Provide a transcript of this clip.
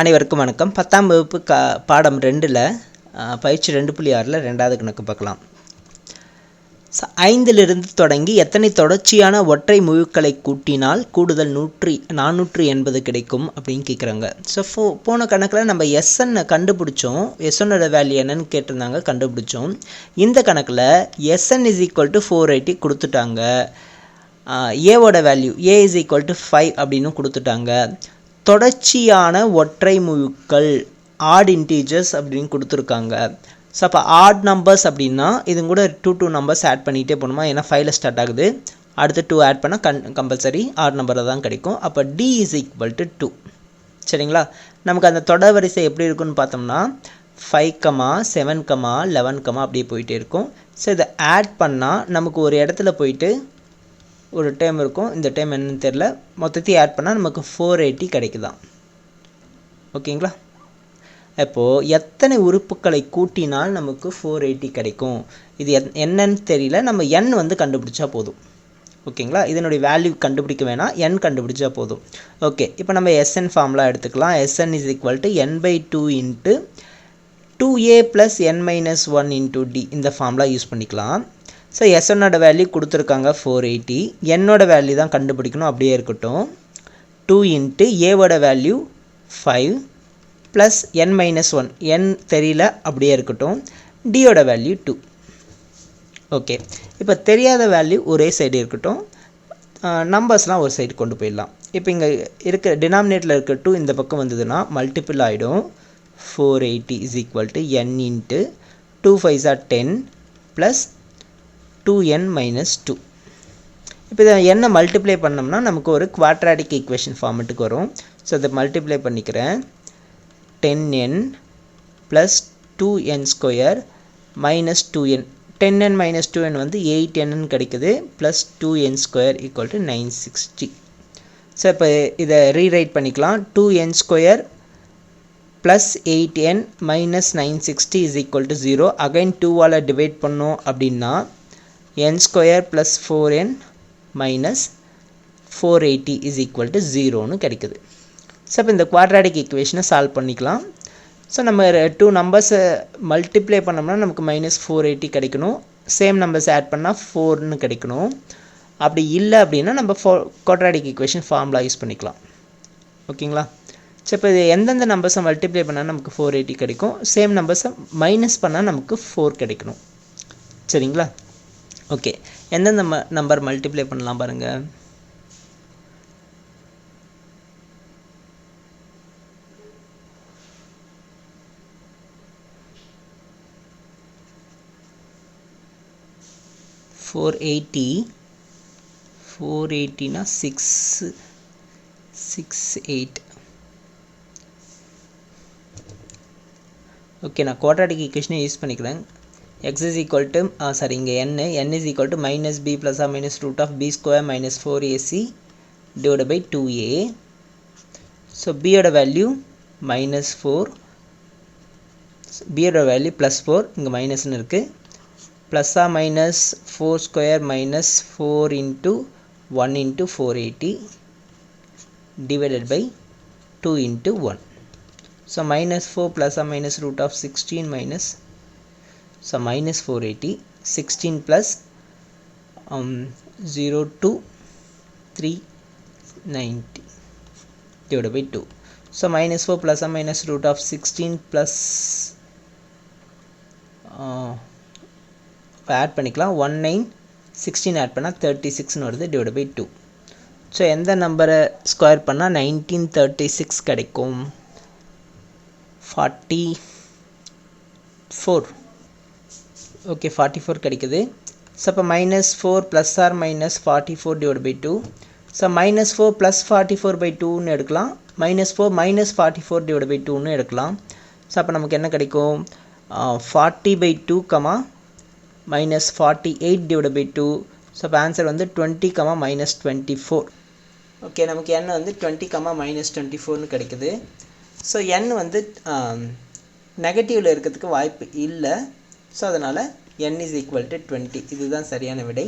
அனைவருக்கும் வணக்கம். பத்தாம் வகுப்பு க பாடம் ரெண்டில் பயிற்சி ரெண்டு புள்ளி ஆறில் ரெண்டாவது கணக்கு பார்க்கலாம். ஐந்திலிருந்து தொடங்கி எத்தனை தொடர்ச்சியான ஒற்றை முழுக்களை கூட்டினால் கூடுதல் நூற்றி நானூற்றி எண்பது கிடைக்கும் அப்படின்னு கேட்குறாங்க ஸோ ஃபோ போன கணக்கில் நம்ம எஸ்என்னை கண்டுபிடிச்சோம். எஸ்என்னோட வேல்யூ என்னன்னு கேட்டிருந்தாங்க கண்டுபிடிச்சோம். இந்த கணக்கில் S N is equal to four eighty கொடுத்துட்டாங்க. ஏவோட value A is equal to five அப்படின்னு கொடுத்துட்டாங்க. தொடர்ச்சியான ஒற்றை முழுக்கள் ஆட் இன்டீஜர்ஸ் அப்படின்னு கொடுத்துருக்காங்க. ஸோ அப்போ ஆட் நம்பர்ஸ் அப்படின்னா இது கூட டூ டூ நம்பர்ஸ் ஆட் பண்ணிகிட்டே போகணுமா ஏன்னா ஃபைவ்ல ஸ்டார்ட் ஆகுது. அடுத்து டூ ஆட் பண்ணால் கன் கம்பல்சரி ஆட் நம்பரில் தான் கிடைக்கும். அப்போ D is equal to two சரிங்களா? நமக்கு அந்த தொடர் வரிசை எப்படி இருக்குன்னு பார்த்தோம்னா five comma seven comma eleven comma அப்படியே போயிட்டே இருக்கும். ஸோ இதை ஆட் பண்ணால் நமக்கு ஒரு இடத்துல போயிட்டு ஒரு டைம் இருக்கும். இந்த டைம் என்னன்னு தெரில மொத்தத்தையும் ஆட் பண்ணால் நமக்கு ஃபோர் எயிட்டி கிடைக்குதான் ஓகேங்களா? இப்போது எத்தனை உறுப்புகளை கூட்டினால் நமக்கு ஃபோர் எயிட்டி கிடைக்கும்? இது என் என்னன்னு தெரியல. நம்ம எண் வந்து கண்டுபிடிச்சா போதும். ஓகேங்களா? இதனுடைய வேல்யூ கண்டுபிடிக்க வேணாம். எண் கண்டுபிடிச்சா போதும். ஓகே. இப்போ நம்ம எஸ்என் ஃபார்ம்லாம் எடுத்துக்கலாம். S N is equal to N by two into two A plus N minus one into D இந்த ஃபார்ம்லாம் யூஸ் பண்ணிக்கலாம். ஸோ எஸ்என்னோட வேல்யூ கொடுத்துருக்காங்க ஃபோர் எயிட்டி என்னோட வேல்யூ தான் கண்டுபிடிக்கணும். அப்படியே இருக்கட்டும். டூ இன்ட்டு ஏவோட value five plus N minus one N தெரியல. அப்படியே இருக்கட்டும். டியோட வேல்யூ டூ ஓகே இப்போ தெரியாத வேல்யூ ஒரே சைடு இருக்கட்டும். நம்பர்ஸ்லாம் ஒரு சைடு கொண்டு போயிடலாம். இப்போ இங்கே இருக்கிற டினாமினேட்டில் இருக்க டூ இந்த பக்கம் வந்ததுன்னா மல்டிபிள் ஆகிடும் four eighty is equal to N into two five or ten plus two N minus two இப்போ இதை என்ன மல்டிப்ளை பண்ணோம்னா நமக்கு ஒரு குவாட்ராடிக் ஈக்குவேஷன் ஃபார்மெட்டுக்கு வரும். ஸோ அதை மல்டிப்ளை பண்ணிக்கிறேன். Ten N plus two N square minus two N ten N minus two N வந்து எயிட் என்னு கிடைக்குது. Plus two N square equal to nine sixty so இப்போ இதை ரீரைட் பண்ணிக்கலாம். Two N square plus eight N minus nine sixty is equal to zero again டூவால் divide பண்ணோம் அப்படின்னா N square plus four N minus four eighty is equal to ஜீரோன்னு கிடைக்குது. So இப்போ இந்த குவாட்ராடிக் ஈக்குவேஷனை சால்வ் பண்ணிக்கலாம். ஸோ நம்ம டூ நம்பர்ஸை மல்டிப்ளை பண்ணோம்னா நமக்கு மைனஸ் ஃபோர் எயிட்டி கிடைக்கணும். சேம் நம்பர்ஸ் ஆட் பண்ணால் ஃபோர்னு கிடைக்கணும். அப்படி இல்லை அப்படின்னா நம்ம ஃபோ குவாட்ராடிக் ஈக்குவேஷன் ஃபார்முலா யூஸ் பண்ணிக்கலாம். ஓகேங்களா? ஸோ இப்போ இது எந்தெந்த நம்பர்ஸை மல்டிப்ளை பண்ணால் நமக்கு ஃபோர் எயிட்டி கிடைக்கும்? சேம் நம்பர்ஸை மைனஸ் பண்ணால் நமக்கு ஃபோர் கிடைக்கணும். சரிங்களா? ஓகே எந்தெந்த நம்பர் மல்டிப்ளை பண்ணலாம் பாருங்கள் ஃபோர் எயிட்டி ஃபோர் எயிட்டினா சிக்ஸ் சிக்ஸ் எயிட் ஓகே நான் குவாட்ராட்டிக் ஈக்குவேஷனை யூஸ் பண்ணிக்கிறேன். X is equal to sorry இங்கே n n is equal to minus b plus or minus root of b square minus four ac divide by two a so பியோட value minus four பியோட value plus four இங்கே மைனஸ்னு இருக்குது ப்ளஸ்ஸா minus four square minus four into one into four eighty divided by two into one so minus four plus uh minus root of sixteen minus so minus four eighty sixteen plus zero two three ninety divided by 2 so minus 4 plus or minus root of 16 plus uh, add பண்ணிக்கலாம் one nine sixteen add பண்ணால் thirty சிக்ஸ்னு வருது divide by two so எந்த நம்பரை square பண்ணால் nineteen thirty six கிடைக்கும்? Forty four okay forty four கிடைக்குது. So அப்போ minus four plus or minus forty four divide by two so minus four plus forty four by டூன்னு எடுக்கலாம். Minus four minus forty four divide by டூன்னு எடுக்கலாம். So அப்போ நமக்கு என்ன கிடைக்கும்? Forty by two comma minus forty eight divide by two so அப்போ answer வந்து twenty comma minus twenty four okay நமக்கு எண் வந்து டுவெண்ட்டி கமா மைனஸ் டுவெண்ட்டி ஃபோர்னு கிடைக்குது. ஸோ எண் வந்து நெகட்டிவில் இருக்கிறதுக்கு வாய்ப்பு இல்லை. ஸோ அதனால் n is equal to twenty இதுதான் சரியான விடை.